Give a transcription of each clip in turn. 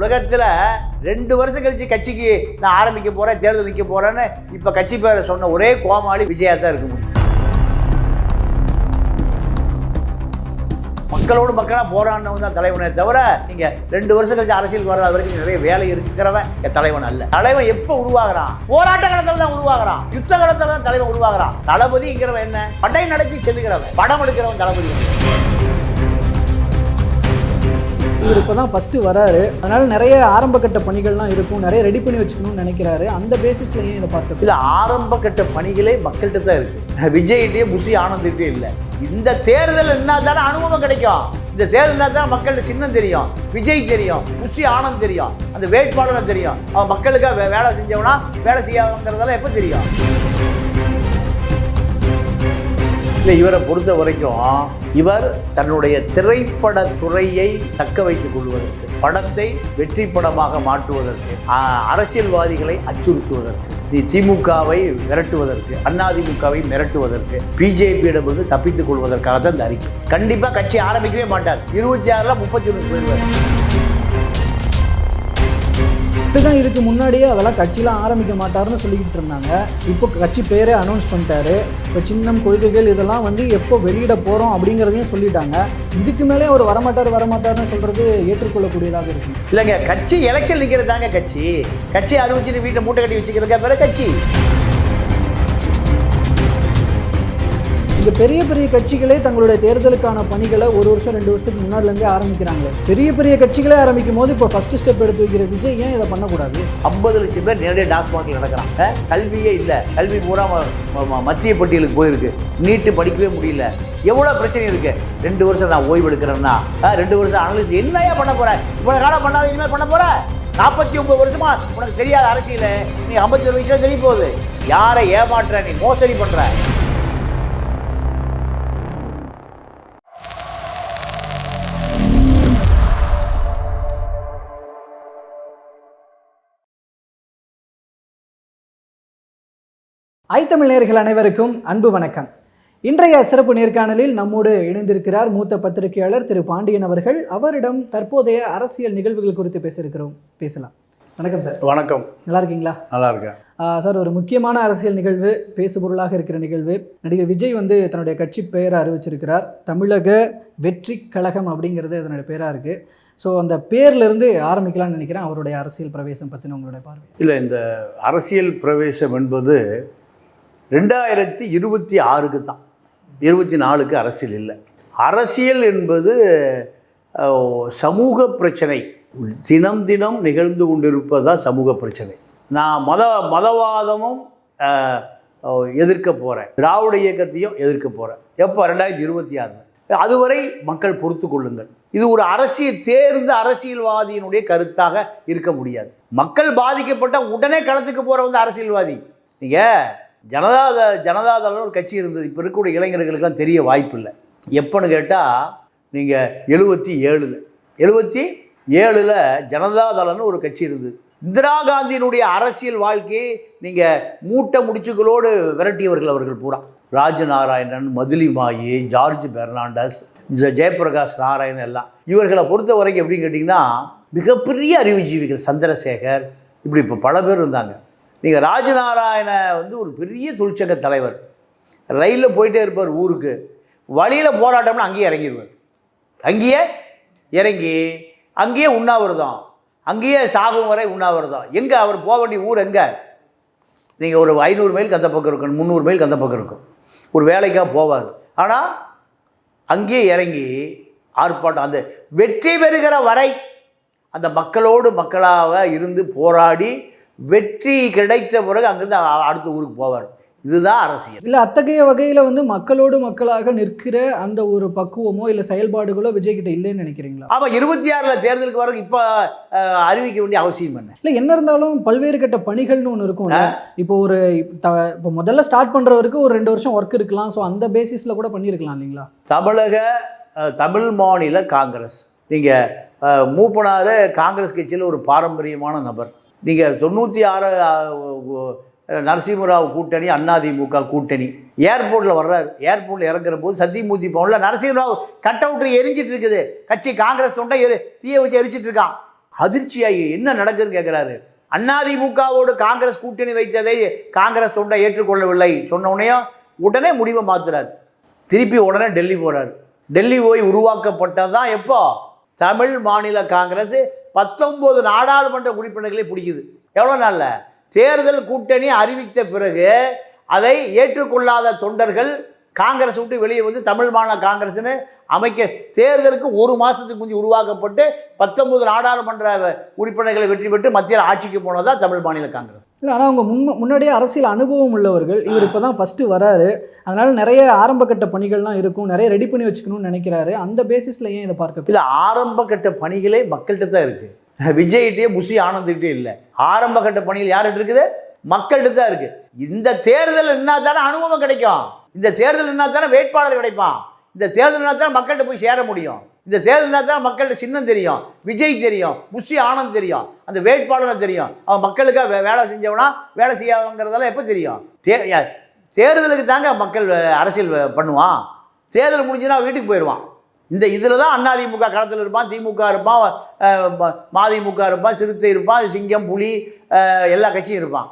உலகத்தில் ரெண்டு வருஷம் கழிச்சு கட்சிக்கு நான் ஆரம்பிக்க போகிறேன் தேர்தல் நிற்க போகிறேன்னு இப்போ கட்சி பேரை சொன்ன ஒரே கோமாளி விஜயா தான் இருக்க முடியும். மக்களோடு மக்களாக போராடினவங்க தான் தலைவனே தவிர நீங்கள் ரெண்டு வருஷம் கழிச்சு அரசியல் வர வரைக்கும் நிறைய வேலை இருக்கிறவன் என் தலைவன் அல்ல. தலைவன் எப்போ உருவாகிறான்? போராட்ட காலத்தில் தான் உருவாகிறான். யுத்த காலத்தில் தான் தலைவன் உருவாகிறான். தளபதிங்கிறவன் என்ன? படை நடத்தி செல்லுகிறவன். படம் எடுக்கிறவன் தளபதி. இவர் இப்போ தான் ஃபஸ்ட்டு வராரு. அதனால் நிறைய ஆரம்ப கட்ட பணிகள்லாம் இருக்கும். நிறைய ரெடி பண்ணி வச்சுக்கணும்னு நினைக்கிறாரு. அந்த பேசிஸ்லையும் ஏன் இதை பார்க்க இது ஆரம்ப கட்ட பணிகளே மக்கள்கிட்ட தான் இருக்குது விஜய்கிட்டயே புஷி ஆனந்திட்டே இல்லை. இந்த தேர்தல் என்ன தானே அனுபவம் கிடைக்கும். இந்த தேர்தல் தான் மக்கள்கிட்ட சின்னம் தெரியும். விஜய் தெரியும் புஷி ஆனந்த் தெரியும். அந்த வேட்பாளரை தெரியும். அவன் மக்களுக்காக வே- வேலை செஞ்சவனா வேலை செய்யாதவங்கிறதெல்லாம் எப்போ தெரியும்? இல்லை இவரை பொறுத்த வரைக்கும் இவர் தன்னுடைய திரைப்பட துறையை தக்க வைத்துக் கொள்வதற்கு படத்தை வெற்றி படமாக மாற்றுவதற்கு அரசியல்வாதிகளை அச்சுறுத்துவதற்கு தி- திமுகவை மிரட்டுவதற்கு அதிமுகவை மிரட்டுவதற்கு பிஜேபியிடமிருந்து தப்பித்துக் கொள்வதற்காக தான் இந்த அறிக்கை கண்டிப்பாக கட்சி ஆரம்பிக்கவே மாட்டார். இருபத்தி ஆறில் முப்பத்தி ஒன்று போயிருவார். தான் இதுக்கு முன்னாடியே அதெல்லாம் கட்சியெலாம் ஆரம்பிக்க மாட்டாருன்னு சொல்லிக்கிட்டு இருந்தாங்க. இப்போ கட்சி பேரே அனௌன்ஸ் பண்ணிட்டாரு. இப்போ சின்னம் கொள்கைகள் இதெல்லாம் வந்து எப்போ வெளியிட போகிறோம் அப்படிங்கிறதையும் சொல்லிட்டாங்க. இதுக்கு மேலே அவர் வரமாட்டார் வரமாட்டார்னு சொல்கிறது ஏற்றுக்கொள்ளக்கூடியதாக இருக்கும். இல்லைங்க கட்சி எலெக்ஷன் நிற்கிறது தாங்க கட்சி. கட்சி அறிவிச்சுட்டு வீட்டை மூட்டை கட்டி வச்சுக்கிறதுக்காக பேர கட்சி. இந்த பெரிய பெரிய கட்சிகளே தங்களுடைய தேர்தலுக்கான பணிகளை ஒரு வருஷம் ரெண்டு வருஷத்துக்கு முன்னாடிலேருந்தே ஆரம்பிக்கிறாங்க பெரிய பெரிய கட்சிகளே ஆரம்பிக்கும் போது இப்போ ஃபர்ஸ்ட் ஸ்டெப் எடுத்து வைக்கிற விஜய் ஏன் இதை பண்ணக்கூடாது? ஐம்பது லட்சம் பேர் நேரடியாக டாஸ்மாகில் நடக்கிறான் நடக்கிறாங்க. கல்வியே இல்லை. கல்வி பூரா மத்திய பட்டியலுக்கு போயிருக்கு. நீட்டு படிக்கவே முடியல. எவ்வளோ பிரச்சனை இருக்கு? ரெண்டு வருஷம் நான் ஓய்வு எடுக்கிறேன்னா. ரெண்டு வருஷம் அனலிஸ் என்னையா பண்ண போற? இவ்வளோ காலம் பண்ணாத இனிமேல் பண்ண போற? நாற்பத்தி ஒன்பது வருஷமா உனக்கு தெரியாத அரசியல. நீ ஐம்பத்தி ஒரு வயசுல தெரிய போகுது. யாரை ஏமாற்றுற நீ மோசடி பண்ணுற ஐ தமிழ் நேயர்கள் அனைவருக்கும் அன்பு வணக்கம். இன்றைய சிறப்பு நேர்காணலில் நம்மோடு இணைந்திருக்கிறார் மூத்த பத்திரிகையாளர் திரு பாண்டியன் அவர்கள். அவரிடம் தற்போதைய அரசியல் நிகழ்வுகள் குறித்து பேச இருக்கிறோம் பேசலாம். வணக்கம் சார். வணக்கம். நல்லா இருக்கீங்களா? நல்லா இருக்கேன். சார் ஒரு முக்கியமான அரசியல் நிகழ்வு பேசுபொருளாக இருக்கிற நிகழ்வு. நடிகர் விஜய் வந்து தன்னுடைய கட்சி பெயரை அறிவிச்சிருக்கிறார். தமிழக வெற்றி கழகம் அப்படிங்கிறது அதனுடைய பேராக இருக்குது ஸோ அந்த பேர்லேருந்து ஆரம்பிக்கலாம்னு நினைக்கிறேன். அவருடைய அரசியல் பிரவேசம் பற்றின உங்களுடைய பார்வை. இல்லை இந்த அரசியல் பிரவேசம் என்பது ரெண்டாயிரத்தி இருபத்தி ஆறுக்கு தான். இருபத்தி நாலுக்கு அரசியல் இல்லை. அரசியல் என்பது சமூக பிரச்சனை. தினம் தினம் நிகழ்ந்து கொண்டிருப்பது தான் சமூக பிரச்சனை. நான் மத மதவாதமும் எதிர்க்க போகிறேன் திராவிட இயக்கத்தையும் எதிர்க்க போகிறேன் எப்போ? ரெண்டாயிரத்தி இருபத்தி ஆறில். அதுவரை மக்கள் பொறுத்து கொள்ளுங்கள். இது ஒரு அரசியல் தேர்ந்த அரசியல்வாதியினுடைய கருத்தாக இருக்க முடியாது. மக்கள் பாதிக்கப்பட்ட உடனே களத்துக்கு போகிற வந்து அரசியல்வாதி. நீங்கள் ஜனதா த- ஜனதா ஒரு கட்சி இருந்தது. இப்போ இருக்கக்கூடிய இளைஞர்களுக்கெல்லாம் தெரிய வாய்ப்பு இல்லை எப்போன்னு கேட்டால் நீங்கள் எழுபத்தி ஏழில். எழுபத்தி ஏழில் ஜனதாதளம்னு ஒரு கட்சி இருந்தது. இந்திரா காந்தியினுடைய அரசியல் வாழ்க்கையை நீங்கள் மூட்டை முடிச்சுகளோடு விரட்டியவர்கள் அவர்கள் பூரா. ராஜநாராயணன் மதுலிமாயி ஜார்ஜ் பெர்னாண்டஸ் ஜெயபிரகாஷ் நாராயணன் எல்லாம். இவர்களை பொறுத்த வரைக்கும் எப்படின்னு கேட்டிங்கன்னா மிகப்பெரிய அறிவுஜீவிகள் சந்திரசேகர் இப்படி இப்போ பல பேர் இருந்தாங்க. நீங்கள் ராஜநாராயண வந்து ஒரு பெரிய தொழிற்சங்க தலைவர். ரயிலில் போயிட்டே இருப்பார் ஊருக்கு. வழியில் போராட்டம்னா அங்கேயே இறங்கிடுவார் அங்கேயே இறங்கி அங்கேயே உண்ணாவிரதம். அங்கேயே சாகும் வரை உண்ணாவிரதம். எங்கே அவர் போக வேண்டிய ஊர் எங்கே? நீங்கள் ஒரு ஐநூறு மைல் அந்த பக்கம் இருக்கும் முந்நூறு மைல் அந்த பக்கம் இருக்கும். ஒரு வேலைக்காக போவார். ஆனால் அங்கேயே இறங்கி ஆர்ப்பாட்டம் அந்த வெற்றி பெறுகிற வரை அந்த மக்களோடு மக்களாக இருந்து போராடி வெற்றி கிடைத்த பிறகு அங்கேருந்து அடுத்த ஊருக்கு போவார். இதுதான் அரசியல். இல்லை அத்தகைய வகையில் வந்து மக்களோடு மக்களாக நிற்கிற அந்த ஒரு பக்குவமோ இல்லை செயல்பாடுகளோ விஜய் கிட்ட இல்லைன்னு நினைக்கிறீங்களா? ஆமாம் இருபத்தி ஆறில் தேர்தலுக்கு வரைக்கும் இப்போ அறிவிக்க வேண்டிய அவசியம் என்ன? இல்லை என்ன இருந்தாலும் பல்வேறு கட்ட பணிகள்னு ஒன்று இருக்கும் இப்போ ஒரு த இப்போ முதல்ல ஸ்டார்ட் பண்ணுறவருக்கு ஒரு ரெண்டு வருஷம் ஒர்க் இருக்கலாம். ஸோ அந்த பேசிஸில் கூட பண்ணியிருக்கலாம் இல்லைங்களா? தமிழக தமிழ் மாநில காங்கிரஸ். நீங்கள் மூப்பனார் காங்கிரஸ் கட்சியில் ஒரு பாரம்பரியமான நபர். நீங்கள் தொண்ணூற்றி ஆறு நரசிம்மராவ் கூட்டணி அதிமுக கூட்டணி. ஏர்போர்ட்டில் வர்றாரு. ஏர்போர்ட்டில் இறங்குற போது சத்தியமூர்த்தி பவனில் நரசிம்மராவ் கட் அவுட்டு எரிஞ்சிட்டு இருக்குது. கட்சி காங்கிரஸ் தொண்டை எரி தீயை வச்சு எரிச்சிட்டு இருக்கான். அதிர்ச்சியாகி என்ன நடக்குதுன்னு கேட்குறாரு அதிமுகவோடு காங்கிரஸ் கூட்டணி வைத்ததை காங்கிரஸ் தொண்டை ஏற்றுக்கொள்ளவில்லை. சொன்ன உடனேயும் உடனே முடிவை மாத்துறாரு. திருப்பி உடனே டெல்லி போகிறார் டெல்லி போய் உருவாக்கப்பட்டது தான் எப்போ? தமிழ் மாநில காங்கிரஸ் பத்தொன்பது நாடாளுமன்ற உறுப்பினர்களை பிடிக்குது. எவ்வளோ நாளில்? தேர்தல் கூட்டணி அறிவித்த பிறகு அதை ஏற்றுக்கொள்ளாத தொண்டர்கள் காங்கிரஸ் விட்டு வெளியே வந்து தமிழ் மாநில காங்கிரஸ்னு அமைக்க தேர்தலுக்கு ஒரு மாதத்துக்கு முந்தி உருவாக்கப்பட்டு பத்தொன்பது நாடாளுமன்ற உறுப்பினர்களை வெற்றி பெற்று மத்தியில் ஆட்சிக்கு போனதா தமிழ் மாநில காங்கிரஸ். இல்லை ஆனால் அவங்க முன் முன்னாடியே அரசியல் அனுபவம் உள்ளவர்கள். இவர் இப்போ தான் ஃபஸ்ட்டு வராரு. அதனால நிறைய ஆரம்ப கட்ட பணிகள்லாம் இருக்கும். நிறைய ரெடி பண்ணி வச்சுக்கணும்னு நினைக்கிறாரு. அந்த பேசிஸில் ஏன் இதை பார்க்க இல்லை ஆரம்ப கட்ட பணிகளே மக்கள்கிட்ட தான் இருக்குது விஜய்கிட்டே புசி ஆனந்துக்கிட்டே இல்லை. ஆரம்ப கட்ட பணிகள் யார்கிட்ட இருக்குது? மக்கள்கிட்ட தான் இருக்குது இந்த தேர்தல் என்ன தானே அனுபவம் கிடைக்கும். இந்த தேர்தல் தானே வேட்பாளர் கிடைப்பான் இந்த தேர்தல் தானே மக்கள்கிட்ட போய் சேர முடியும் இந்த தேர்தல் தான் மக்கள்கிட்ட சின்னம் தெரியும் விஜய் தெரியும் முஷி ஆனந்த் தெரியும் அந்த வேட்பாளர் தெரியும் அவன் மக்களுக்காக வே- வேலை செஞ்சவனா வேலை செய்யாதவங்கிறதெல்லாம் எப்போ தெரியும் தே தேர்தலுக்கு தாங்க மக்கள் அரசியல் பண்ணுவான் தேர்தல் முடிஞ்சுன்னா வீட்டுக்கு போயிடுவான் இந்த இதில் தான் அதிமுக களத்தில் இருப்பான் திமுக இருப்பான் மதிமுக இருப்பான் சிறுத்தை இருப்பான் சிங்கம் புலி எல்லா கட்சியும் இருப்பான்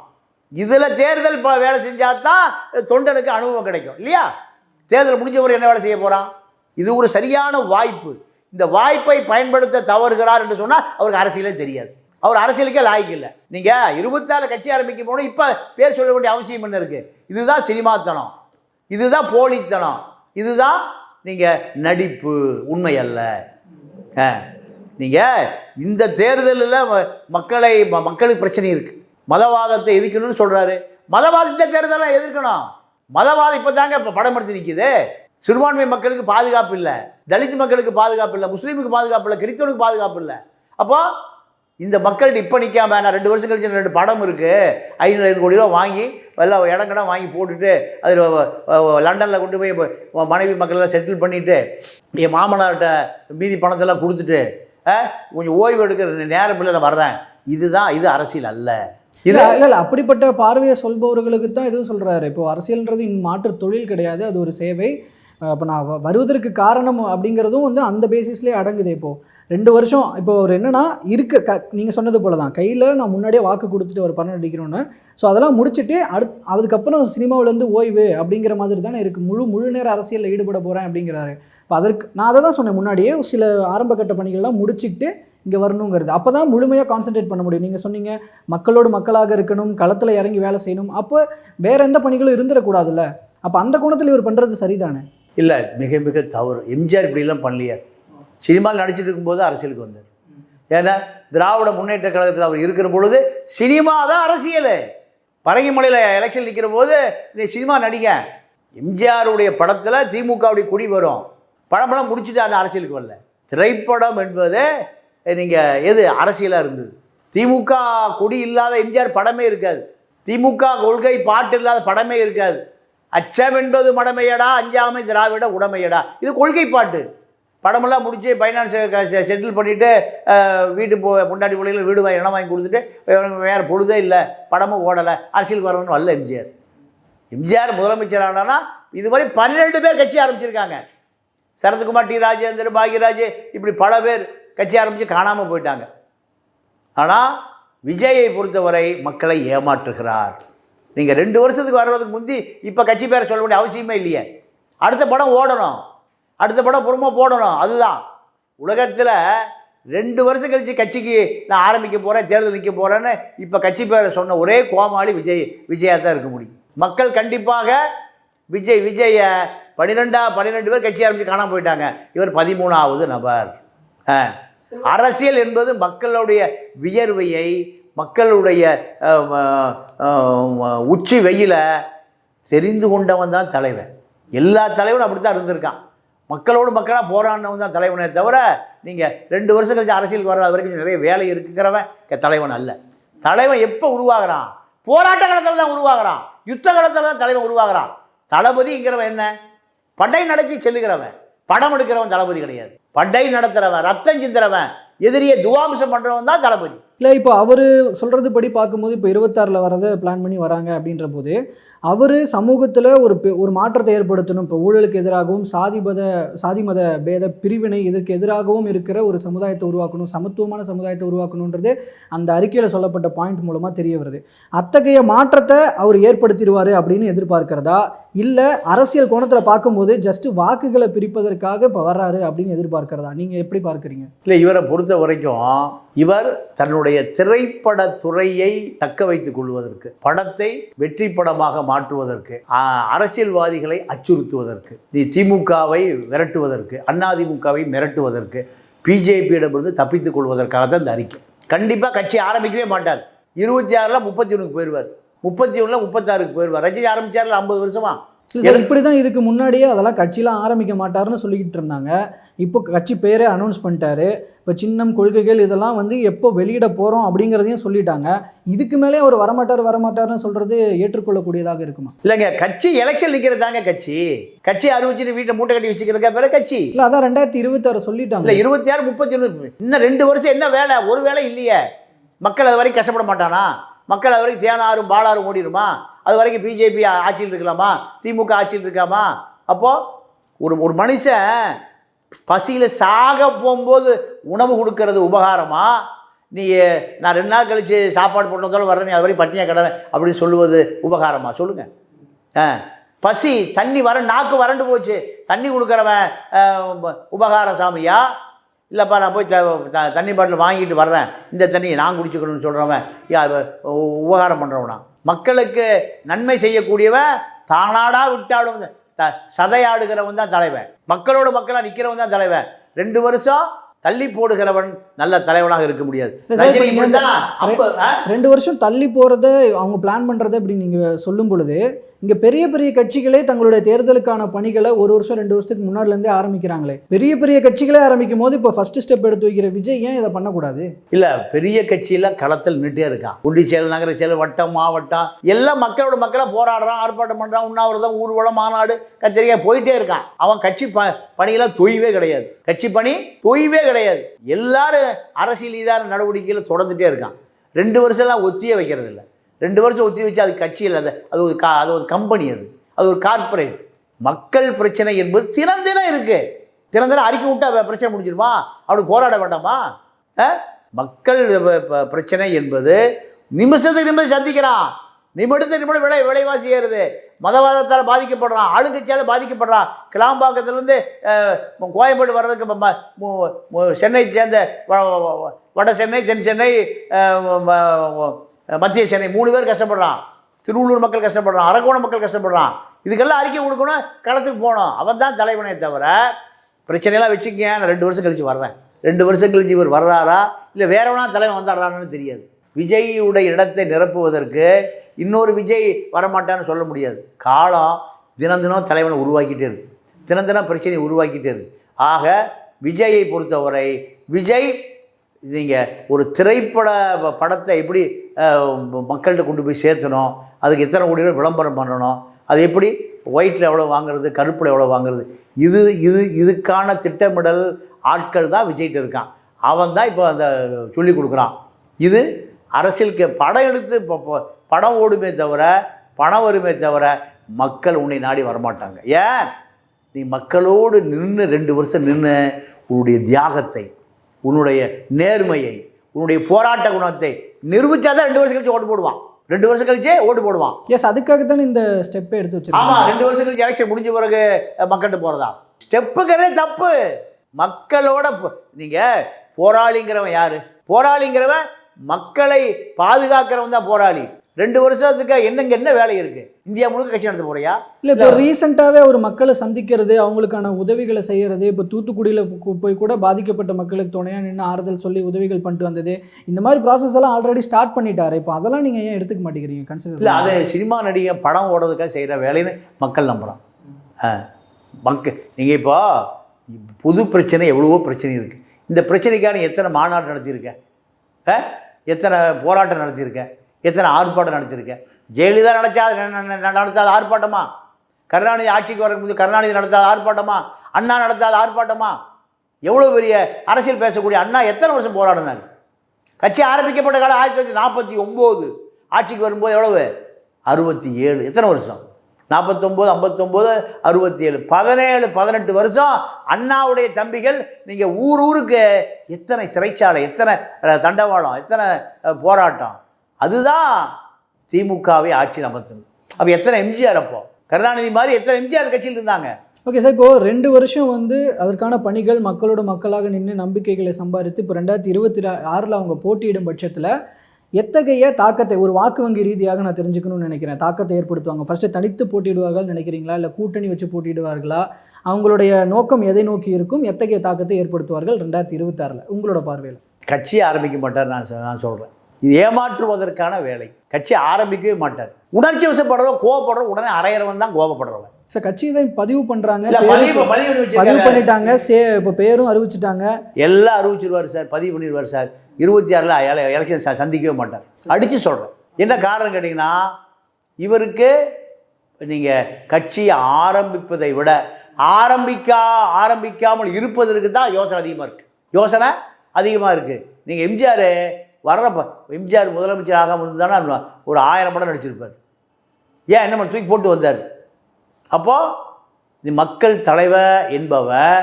இதில் தேர்தல் இப்போ வேலை செஞ்சால் தான் தொண்டனுக்கு அனுபவம் கிடைக்கும் இல்லையா? தேர்தல் முடிஞ்சவர் என்ன வேலை செய்ய போகிறான் இது ஒரு சரியான வாய்ப்பு. இந்த வாய்ப்பை பயன்படுத்த தவறுகிறார் என்று சொன்னால் அவருக்கு அரசியலே தெரியாது. அவர் அரசியலுக்கே லாய்க்கு இல்லை. நீங்கள் இருபத்தாறு கட்சி ஆரம்பிக்கும் போது இப்போ பேர் சொல்ல வேண்டிய அவசியம் என்ன இருக்குது இதுதான் சினிமாத்தனம். இதுதான் போலித்தனம். இதுதான் நீங்கள் நடிப்பு. உண்மை அல்ல. நீங்கள் இந்த தேர்தலில் ம- மக்களை ம- மக்களுக்கு பிரச்சனை இருக்குது மதவாதத்தை எதிர்க்கணும்னு சொல்கிறாரு மதவாதத்தை தேர்தலாம் எதிர்க்கணும். மதவாதம் இப்போ தாங்க இப்போ படம் எடுத்து நிற்கிது சிறுபான்மை மக்களுக்கு பாதுகாப்பு இல்லை. தலித் மக்களுக்கு பாதுகாப்பு இல்லை. முஸ்லீமுக்கு பாதுகாப்பு இல்லை. கிறிஸ்தவனுக்கு பாதுகாப்பு இல்லை. அப்போ இந்த மக்கள்கிட்ட இப்போ நிற்காம நான் ரெண்டு வருஷம் கழிச்சு ரெண்டு படம் இருக்குது ஐநூறு கோடி ரூபா வாங்கி எல்லாம் இடம் கடன் வாங்கி போட்டுட்டு அதில் லண்டனில் கொண்டு போய் மனைவி மக்களெல்லாம் செட்டில் பண்ணிவிட்டு என் மாமனார்கிட்ட மீதி பணத்தெல்லாம் கொடுத்துட்டு கொஞ்சம் ஓய்வு எடுக்கிற நேரம் இல்லை நான் வர்றேன். இதுதான் இது அரசியல் அல்ல. இது இல்லை இல்லை அப்படிப்பட்ட பார்வையை சொல்பவர்களுக்கு தான் எதுவும் சொல்கிறாரு இப்போ அரசியல்ன்றது இன் மாற்று தொழில் கிடையாது அது ஒரு சேவை. இப்போ நான் வ- வருவதற்கு காரணம் அப்படிங்கிறதும் வந்து அந்த பேசிஸ்லேயே அடங்குது இப்போது ரெண்டு வருஷம் இப்போ ஒரு என்னன்னா இருக்க க நீங்கள் சொன்னது போல தான் கையில் நான் முன்னாடியே வாக்கு கொடுத்துட்டு ஒரு பணம் அடிக்கிறோன்னு. ஸோ அதெல்லாம் முடிச்சுட்டு அடுத் அதுக்கப்புறம் சினிமாவிலேருந்து ஓய்வு அப்படிங்கிற மாதிரி தானே இருக்குது முழு முழு நேர அரசியலில் ஈடுபட போகிறேன் அப்படிங்கிறாரு. இப்போ அதற்கு நான் அதை தான் சொன்னேன் முன்னாடியே சில ஆரம்ப கட்ட பணிகள்லாம் முடிச்சுட்டு இங்கே வரணுங்கிறது. அப்போ தான் முழுமையாக கான்சென்ட்ரேட் பண்ண முடியும். நீங்கள் சொன்னீங்க மக்களோடு மக்களாக இருக்கணும் களத்தில் இறங்கி வேலை செய்யணும். அப்போ வேற எந்த பணிகளும் இருந்துடக்கூடாதுல்ல? அப்போ அந்த கோணத்தில் இவர் பண்ணுறது சரிதானே? இல்லை மிக மிக தவறு. எம்ஜிஆர் இப்படிலாம் பண்ணலையே. சினிமாவில் நடிச்சிட்டு இருக்கும்போது அரசியலுக்கு வந்தார். ஏன்னா திராவிட முன்னேற்ற கழகத்தில் அவர் இருக்கிற பொழுது சினிமா தான் அரசியல். பரங்கிமலையில் எலெக்ஷன் நிற்கிற போது நீ சினிமா நடிக எம்ஜிஆருடைய படத்தில் திமுகவுடைய கொடி வரும். படமெல்லாம் முடிச்சுட்டு அந்த அரசியலுக்கு வரல. திரைப்படம் என்பது நீங்கள் எது அரசியலாக இருந்தது? திமுக கொடி இல்லாத எம்ஜிஆர் படமே இருக்காது. திமுக கொள்கை பாட்டு இல்லாத படமே இருக்காது. அச்சம் என்பது மடமையடா அஞ்சாமை திராவிட உடமையடா. இது கொள்கை பாட்டு. படமெல்லாம் முடிச்சு ஃபைனான்ஸ் செட்டில் பண்ணிவிட்டு வீட்டு போ முன்னாடி பிள்ளைகள் வீடு வாங்கி இடம் வாங்கி கொடுத்துட்டு வேறு பொழுதே இல்லை படமும் ஓடலை அரசியலுக்கு வரணும்னு வரல எம்ஜிஆர். எம்ஜிஆர் முதலமைச்சர் ஆனானா மாதிரி பன்னிரெண்டு பேர் கட்சி ஆரம்பிச்சிருக்காங்க. சரத்குமார் டி. ராஜேந்தர் பாக்யராஜ் இப்படி பல பேர். கட்சி ஆரம்பித்து காணாமல் போயிட்டாங்க. ஆனால் விஜயை பொறுத்தவரை மக்களை ஏமாற்றுகிறார். நீங்கள் ரெண்டு வருஷத்துக்கு வர்றதுக்கு முந்தி இப்போ கட்சி பேரை சொல்ல வேண்டிய அவசியமே இல்லையே. அடுத்த படம் ஓடணும். அடுத்த படம் பொறுமை போடணும். அதுதான். உலகத்தில் ரெண்டு வருஷம் கழிச்சு கட்சிக்கு நான் ஆரம்பிக்க போகிறேன் தேர்தல் நிற்க போகிறேன்னு இப்போ கட்சி பேரை சொன்ன ஒரே கோமாளி விஜய் விஜயாக தான் இருக்க முடியும். மக்கள் கண்டிப்பாக விஜய் விஜயை பன்னிரெண்டா பன்னிரெண்டு பேர் கட்சி ஆரம்பித்து காணாமல் போயிட்டாங்க. இவர் பதிமூணாவது நபர். ஆ. அரசியல் என்பது மக்களுடைய வியர்வையை மக்களுடைய உச்சி வெயில தெரிந்து கொண்டவன் தான் தலைவன். எல்லா தலைவனும் அப்படி தான் இருந்திருக்கான். மக்களோடு மக்களாக போராடினவன் தான் தலைவனே தவிர நீங்கள் ரெண்டு வருஷம் கழிச்சு அரசியலுக்கு வர்ற வரைக்கும் நிறைய வேலை இருக்குங்கிறவன் தலைவன் அல்ல. தலைவன் எப்போ உருவாகிறான்? போராட்ட காலத்தில் தான் உருவாகிறான். யுத்த காலத்தில் தான் தலைவன் உருவாகிறான். தளபதிங்கிறவன் என்ன? பண்டை நடத்தி செல்லுகிறவன். படம் எடுக்கிறவன் தளபதி கிடையாது. படை நடத்துகிறவன் ரத்தம் சிந்துறவன் எதிரியை துவாம்சம் பண்ணுறவன் தான் தளபதி. இல்லை இப்போ அவர் சொல்கிறது படி பார்க்கும்போது இப்போ இருபத்தாறில் வரதை பிளான் பண்ணி வராங்க அப்படின்ற போது அவர் சமூகத்தில் ஒரு பெ- ஒரு மாற்றத்தை ஏற்படுத்தணும். இப்போ ஊழலுக்கு எதிராகவும் சாதி மத சாதி மத பேத பிரிவினை இதற்கு எதிராகவும் இருக்கிற ஒரு சமுதாயத்தை உருவாக்கணும் சமத்துவமான சமுதாயத்தை உருவாக்கணுன்றது அந்த அறிக்கையில் சொல்லப்பட்ட பாயிண்ட் மூலமாக தெரிய வருது. அத்தகைய மாற்றத்தை அவர் ஏற்படுத்திடுவார் அப்படின்னு எதிர்பார்க்கிறதா? இல்லை அரசியல் கோணத்தில் பார்க்கும்போது ஜஸ்ட் வாக்குகளை பிரிப்பதற்காக இப்போ வர்றாரு அப்படின்னு எதிர்பார்க்கிறதா? நீங்கள் எப்படி பார்க்குறீங்க? இல்லை இவரை பொறுத்த வரைக்கும் இவர் தன்னுடைய திரைப்பட துறையை தக்க வைத்துக் கொள்வதற்கு படத்தை வெற்றி படமாக மாற்றுவதற்கு அரசியல்வாதிகளை அச்சுறுத்துவதற்கு தி திமுகவை விரட்டுவதற்கு அதிமுகவை மிரட்டுவதற்கு பிஜேபியிடமிருந்து தப்பித்துக் கொள்வதற்காக தான் இந்த அறிக்கை. கண்டிப்பாக கட்சி ஆரம்பிக்கவே மாட்டார். இருபத்தி ஆறில் முப்பத்தி ஒன்றுக்கு போயிடுவார் முப்பத்தி ஒன்றில் முப்பத்தாறுக்கு போயிடுவார் ரஜினி ஆரம்பிச்சார்ல ஐம்பது வருஷமா? சார் இப்படி தான் இதுக்கு முன்னாடியே அதெல்லாம் கட்சிலாம் ஆரம்பிக்க மாட்டாருன்னு சொல்லிக்கிட்டு இருந்தாங்க. இப்போ கட்சி பேரே அனௌன்ஸ் பண்ணிட்டாரு. இப்போ சின்னம் கொள்கைகள் இதெல்லாம் வந்து எப்போ வெளியிட போகிறோம் அப்படிங்கிறதையும் சொல்லிட்டாங்க. இதுக்கு மேலே அவர் வரமாட்டார் வரமாட்டார்னு சொல்கிறது ஏற்றுக்கொள்ளக்கூடியதாக இருக்குமா? இல்லைங்க கட்சி எலெக்ஷன் நிற்கிறது தாங்க கட்சி. கட்சி அறிவிச்சுட்டு வீட்டை மூட்டை கட்டி வச்சுக்கிறதுக்கா பேர கட்சி? இல்லை அதான் ரெண்டாயிரத்தி இருபத்தாறு சொல்லிட்டாங்க. இல்லை இருபத்தி ஆறு முப்பத்தி ஒன்று இன்னும் ரெண்டு வருஷம் என்ன வேலை? ஒரு வேலை இல்லையே. மக்கள் அது வரைக்கும் கஷ்டப்பட மாட்டானா? மக்கள் அது வரைக்கும் சேனாரும் பாலாரும் ஓடிடுமா அது வரைக்கும் பிஜேபி ஆட்சியில் இருக்கலாமா? திமுக ஆட்சியில் இருக்காமா? அப்போது ஒரு ஒரு மனுஷன் பசியில் சாக போகும்போது உணவு கொடுக்கறது உபகாரமா? நீ நான் ரெண்டு நாள் கழித்து சாப்பாடு போட்டு வந்தாலும் வர்றேன் நீ அது வரைக்கும் பட்டினியாக கடை அப்படின்னு சொல்லுவது உபகாரமா? சொல்லுங்கள் ஆ. பசி தண்ணி வர நாக்கு வறண்டு போச்சு. தண்ணி கொடுக்குறவன் உபகார சாமியா? இல்லைப்பா நான் போய் த- தண்ணி பாட்டில் வாங்கிட்டு வர்றேன். இந்த தண்ணியை நான் குடிச்சுக்கணும்னு சொல்கிறவன் யா, உபகாரம் பண்ணுறவனா மக்களுக்கு நன்மை செய்யக்கூடியவன் தானாடா விட்டாலும் த சதையாடுகிறவன் தான் தலைவன். மக்களோட மக்களாக நிற்கிறவன் தான் தலைவன். ரெண்டு வருஷம் தள்ளி போடுகிறவன் நல்ல தலைவனாக இருக்க முடியாது? ரெண்டு வருஷம் தள்ளி போகிறத அவங்க பிளான் பண்ணுறத இப்படி நீங்கள் சொல்லும் பொழுது இங்கே பெரிய பெரிய கட்சிகளே தங்களுடைய தேர்தலுக்கான பணிகளை ஒரு வருஷம் ரெண்டு வருஷத்துக்கு முன்னாடிலேருந்தே ஆரம்பிக்கிறாங்களே. பெரிய பெரிய கட்சிகளே ஆரம்பிக்கும் போது இப்போ ஃபர்ஸ்ட் ஸ்டெப் எடுத்து வைக்கிற விஜய் ஏன் இதை பண்ணக்கூடாது? இல்லை பெரிய கட்சியெல்லாம் களத்தில் நின்றுட்டே இருக்கான். ஒண்டி செயல் நகர செயல் வட்டம் மாவட்டம் எல்லாம் மக்களோட மக்களாக போராடுறான் ஆர்ப்பாட்டம் பண்ணுறான் உண்ணாவிரதம் ஊர்வலம் மாநாடு கச்சேரியாக போயிட்டே இருக்கான். அவன் கட்சி ப பணியெல்லாம் தொய்வே கிடையாது. கட்சி பணி தொய்வே கிடையாது. எல்லாரும் அரசியல் இதான நடவடிக்கையில் தொடர்ந்துட்டே இருக்கான். ரெண்டு வருஷம்லாம் ஒத்தியே வைக்கிறது இல்லை ரெண்டு வருஷம் ஒத்தி வச்சு அது கட்சி இல்லை அது அது ஒரு கா அது ஒரு கம்பெனி அது. அது ஒரு கார்ப்பரேட் மக்கள் பிரச்சனை என்பது தினம் தினம் இருக்குது தினம் தினம் அறிக்கை விட்டா பிரச்சனை முடிஞ்சிருமா? அவனுக்கு போராட வேண்டாமா? ஆ? மக்கள் பிரச்சனை என்பது நிமிஷத்துக்கு நிமிஷம் சந்திக்கிறான். நிமிடத்துக்கு நிமிடம் விலை விலைவாசி ஏறுது. மதவாதத்தால் பாதிக்கப்படுறான் ஆளுங்கட்சியால் பாதிக்கப்படுறான். கிளாம்பாக்கத்துலேருந்து கோயம்பேடு வர்றதுக்கு சென்னை சேர்ந்த வ- வட சென்னை தென் சென்னை மத்திய சென்னை மூணு பேர் கஷ்டப்படுறான். திருவள்ளூர் மக்கள் கஷ்டப்படுறான் அரக்கோணம் மக்கள் கஷ்டப்படுறான். இதுக்கெல்லாம் அறிக்கை கொடுக்கணும் களத்துக்கு போகணும். அவன் தான் தலைவனே தவிர பிரச்சனையெல்லாம் வச்சுக்கங்க நான் ரெண்டு வருஷம் கழித்து வர்றேன். ரெண்டு வருஷம் கழித்து இவர் வர்றாரா இல்லை வேறவனா தலைவன் வந்தாடுறான்னு தெரியாது. விஜய்யுடைய இடத்தை நிரப்புவதற்கு இன்னொரு விஜய் வரமாட்டான்னு சொல்ல முடியாது. காலம் தினம் தினம் தலைவனை உருவாக்கிட்டே இருக்கு. தினம் தினம் பிரச்சனையை உருவாக்கிட்டே இருக்கு. ஆக விஜயை பொறுத்தவரை விஜய் நீங்கள் ஒரு திரைப்பட படத்தை எப்படி மக்கள்கிட்ட கொண்டு போய் சேர்த்தணும் அதுக்கு எத்தனை கோடி ரூபாய் விளம்பரம் பண்ணணும் அது எப்படி ஒயிட்டில் எவ்வளோ வாங்குறது கருப்பில் எவ்வளோ வாங்குறது இது இது இதுக்கான திட்டமிடல் ஆட்கள் தான் விஜய்கிட்ட இருக்கான். அவன் தான் இப்போ அந்த சொல்லி கொடுக்குறான். இது அரசியலுக்கு படம் எடுத்து இப்போ படம் ஓடுமே தவிர பணம் வருமே தவிர மக்கள் உன்னை நாடி வரமாட்டாங்க. ஏன்? நீ மக்களோடு நின்று ரெண்டு வருஷம் நின்று உன்னுடைய தியாகத்தை உன்னுடைய நேர்மையை உன்னுடைய போராட்ட குணத்தை நிரூபிச்சாதான் ரெண்டு வருஷம் கழிச்சு ஓட்டு போடுவான். ரெண்டு வருஷம் கழிச்சே ஓட்டு போடுவான். எஸ் அதுக்காக தானே இந்த ஸ்டெப்பை எடுத்து ஆமா வச்சிருக்காங்க ரெண்டு வருஷம் கழிச்சு எலெக்ஷன் முடிஞ்ச பிறகு மக்கள்கிட்ட போறதா? ஸ்டெப்புங்கிறதே தப்பு. மக்களோட போ- நீங்க போராளிங்கிறவன் யாரு? போராளிங்கிறவன் மக்களை பாதுகாக்கிறவன் தான் போராளி. ரெண்டு வருஷத்துக்கு என்னங்க என்ன வேலை இருக்கு? இந்தியா முழுக்க கட்சி நடத்த போறியா? இல்லை இப்போ ரீசெண்டாகவே ஒரு மக்களை சந்திக்கிறது அவங்களுக்கான உதவிகளை செய்கிறது இப்போ தூத்துக்குடியில் போய் கூட பாதிக்கப்பட்ட மக்களுக்கு துணையாக நின்று ஆறுதல் சொல்லி உதவிகள் பண்ணிட்டு வந்தது. இந்த மாதிரி ப்ராசஸ் எல்லாம் ஆல்ரெடி ஸ்டார்ட் பண்ணிட்டாரு. இப்போ அதெல்லாம் நீங்கள் ஏன் எடுத்துக்க மாட்டேங்கிறீங்க? இல்லை கன்சிடர் அது சினிமா நடிகை படம் ஓடுறதுக்காக செய்கிற வேலைன்னு மக்கள் நம்புகிறான் ஆ மக்க நீங்கள் இப்போ புது பிரச்சனை எவ்வளவோ பிரச்சனை இருக்குது இந்த பிரச்சனைக்கான எத்தனை மாநாடு நடத்தியிருக்கேன் ஆ? எத்தனை போராட்டம் நடத்தியிருக்கேன்? எத்தனை ஆர்ப்பாட்டம் நடத்தியிருக்கேன்? ஜெயலலிதா நடத்தா நடத்தாத ஆர்ப்பாட்டமா? கருணாநிதி ஆட்சிக்கு வரும்போது கருணாநிதி நடத்தாத ஆர்ப்பாட்டமா? அண்ணா நடத்தாத ஆர்ப்பாட்டமா? எவ்வளோ பெரிய அரசியல் பேசக்கூடிய அண்ணா எத்தனை வருஷம் போராடினார்? கட்சி ஆரம்பிக்கப்பட்ட காலம் ஆயிரத்தி தொள்ளாயிரத்தி நாற்பத்தி ஒம்பது. ஆட்சிக்கு வரும்போது எவ்வளவு? அறுபத்தி ஏழு. எத்தனை வருஷம்? நாற்பத்தொம்போது ஐம்பத்தொம்போது அறுபத்தி ஏழு பதினேழு பதினெட்டு வருஷம் அண்ணாவுடைய தம்பிகள் நீங்கள் ஊர் ஊருக்கு எத்தனை சிறைச்சாலை எத்தனை தண்டவாளம் எத்தனை போராட்டம். அதுதான் திமுகவை ஆட்சி அமர்த்துது அப்போ எத்தனை எம்ஜிஆர் அப்போ? கருணாநிதி மாதிரி எத்தனை எம்ஜிஆர் கட்சியில் இருந்தாங்க? ஓகே சார் இப்போது ரெண்டு வருஷம் வந்து அதற்கான பணிகள் மக்களோட மக்களாக நின்று நம்பிக்கைகளை சம்பாதித்து இப்போ ரெண்டாயிரத்தி இருபத்தி ஆறில் அவங்க போட்டியிடும் பட்சத்தில் எத்தகைய தாக்கத்தை ஒரு வாக்கு வங்கி ரீதியாக நான் தெரிஞ்சுக்கணும்னு நினைக்கிறேன். தாக்கத்தை ஏற்படுத்துவாங்க. ஃபஸ்ட்டு தனித்து போட்டியிடுவார்கள் நினைக்கிறீங்களா? இல்லை கூட்டணி வச்சு போட்டியிடுவார்களா? அவங்களுடைய நோக்கம் எதை நோக்கி இருக்கும்? எத்தகைய தாக்கத்தை ஏற்படுத்துவார்கள்? ரெண்டாயிரத்தி இருபத்தாறில். உங்களோட பார்வையில். கட்சியை ஆரம்பிக்க மாட்டார் நான் நான் சொல்கிறேன் இது ஏமாற்றுவதற்கான வேலை. கட்சி ஆரம்பிக்கவே மாட்டார். உணர்ச்சி வசப்படுறவன் கோவப்படுறவன் உடனே அரையறவன் தான் கோவப்படுறவன். சார் கட்சி தான் பதிவு பண்ணுறாங்க பதிவு பண்ணிட்டாங்க. சே இப்போ பேரும் அறிவிச்சிட்டாங்க. எல்லாம் அறிவிச்சிருவார் சார். பதிவு பண்ணிடுவார் சார். இருபத்தி ஆறில் எலெக்ஷன் சந்திக்கவே மாட்டார். அடித்து சொல்கிறேன் என்ன காரணம் கேட்டிங்கன்னா இவருக்கு நீங்கள் கட்சி ஆரம்பிப்பதை விட ஆரம்பிக்கா ஆரம்பிக்காமல் இருப்பதற்கு தான் யோசனை அதிகமாக இருக்குது யோசனை அதிகமாக இருக்குது நீங்கள் எம்ஜிஆர் வர்றப்ப எம்ஜிஆர் முதலமைச்சர் ஆகாமல் இருந்தானா ஒரு ஆயிரம் படம் நடிச்சிருப்பார். ஏன் என்ன பண்ண தூக்கி போட்டு வந்தார். அப்போது இது மக்கள் தலைவர் என்பவன்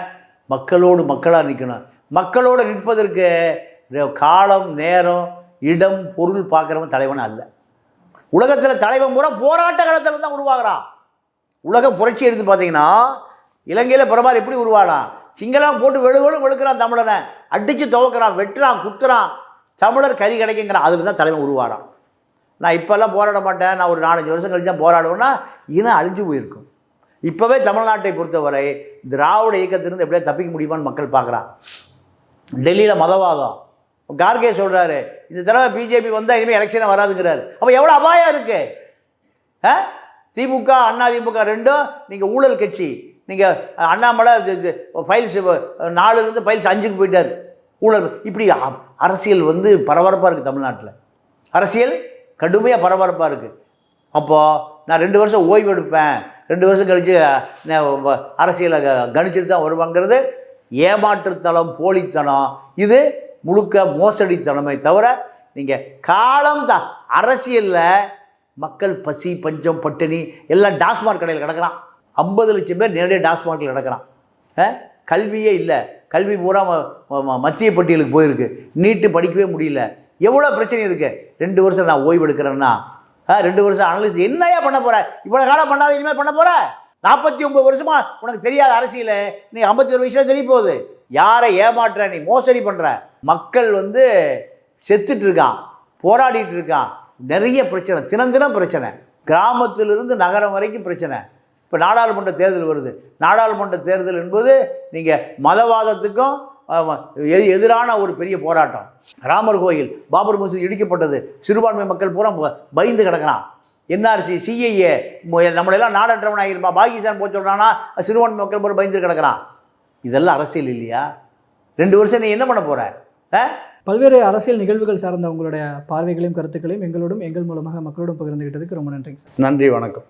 மக்களோடு மக்களாக நிற்கணும் மக்களோடு நிற்பதற்கு காலம் நேரம் இடம் பொருள் பார்க்குறவன் தலைவன் அல்ல. உலகத்தில் தலைவன் பூரா போராட்ட காலத்தில் தான் உருவாகிறான். உலக புரட்சி எடுத்து பார்த்தீங்கன்னா இலங்கையில் பிரபார் எப்படி உருவானான் சிங்களம் போட்டு வெளுவெளு வெளுக்கிறான் தமிழனை. அடித்து துவக்கிறான் வெட்டுறான் குத்துறான். தமிழர் கறி கிடைக்குங்கிறான் அதில் தான் தலைவன் உருவாரான் நான் இப்போல்லாம் போராட மாட்டேன். நான் ஒரு நாலஞ்சு வருஷம் கழிச்சு தான் போராடுவேன்னா இனம் அழிஞ்சு போயிருக்கும். இப்போவே தமிழ்நாட்டை பொறுத்தவரை திராவிட இயக்கத்திலிருந்து எப்படியா தப்பிக்க முடியுமான்னு மக்கள் பார்க்குறான். டெல்லியில் மதவாதம். கார்கே சொல்கிறாரு இந்த தடவை பிஜேபி வந்தால் இனிமேல் எலெக்ஷனே வராதுங்கிறாரு. அப்போ எவ்வளோ அபாயம் இருக்குது ஆ? திமுக அண்ணா திமுக ரெண்டும் நீங்கள் ஊழல் கட்சி நீங்கள் அண்ணாமலை ஃபைல்ஸ் நாலுலேருந்து ஃபைல்ஸ் அஞ்சுக்கு போயிட்டார். ஊழல் இப்படி அரசியல் வந்து பரபரப்பாக இருக்குது தமிழ்நாட்டில். அரசியல் கடுமையாக பரபரப்பாக இருக்குது அப்போது நான் ரெண்டு வருஷம் ஓய்வு எடுப்பேன். ரெண்டு வருஷம் கழித்து அரசியலை க- கணிச்சிட்டு தான் வருவாங்கிறது ஏமாற்றுத்தனம் போலித்தனம். இது முழுக்க மோசடித்தனமே தவிர நீங்கள் காலம் தான் அரசியலில் மக்கள் பசி பஞ்சம் பட்டினி எல்லாம் டாஸ்மார்க் கடையில் கிடக்கிறான். ஐம்பது லட்சம் பேர் நேரடியாக டாஸ்மார்க்கில் கிடக்கிறான். ஆ? கல்வியே இல்லை. கல்வி பூரா மத்திய பட்டியலுக்கு போயிருக்கு. நீட்டு படிக்கவே முடியல. எவ்வளோ பிரச்சனை இருக்குது ரெண்டு வருஷம் நான் ஓய்வு எடுக்கிறேன்னா? ஆ, ரெண்டு வருஷம் அனலிஸ் என்னையா பண்ண போகிறேன் இவ்வளோ காலம் பண்ணாத இனிமேல் பண்ண போகிற நாற்பத்தி ஒம்பது வருஷமா உனக்கு தெரியாத அரசியல். நீ ஐம்பத்தி ஒரு வயசுல தெரிய போகுது. யாரை ஏமாற்றுற? நீ மோசடி பண்ணுற மக்கள் வந்து செத்துட்ருக்கான் போராடிட்டு இருக்கான் நிறைய பிரச்சனை தினம் தினம் பிரச்சனை. கிராமத்திலிருந்து நகரம் வரைக்கும் பிரச்சனை. இப்போ நாடாளுமன்ற தேர்தல் வருது. நாடாளுமன்ற தேர்தல் என்பது நீங்கள் மதவாதத்துக்கும் எதிரான ஒரு பெரிய போராட்டம். ராமர் கோயில் பாபர் மசூதி இடிக்கப்பட்டது. சிறுபான்மை மக்கள் பூரா ப- பயந்து கிடக்கிறான். என்ஆர்சி சிஐஏ நம்மளெல்லாம் நாடற்றவன் ஆகியிருப்பா பாகிஸ்தான் போய் சொல்கிறான்னா சிறுபான்மை மக்கள் பூரா பயந்து கிடக்கிறான். இதெல்லாம் அரசியல் இல்லையா? ரெண்டு வருஷம் நீ என்ன பண்ண போகிற பல்வேறு அரசியல் நிகழ்வுகள் சார்ந்த உங்களுடைய பார்வைகளையும் கருத்துக்களையும் எங்களோடும் எங்கள் மூலமாக மக்களோடும் பகிர்ந்துகிட்டதுக்கு ரொம்ப நன்றிங்க சார். நன்றி வணக்கம்.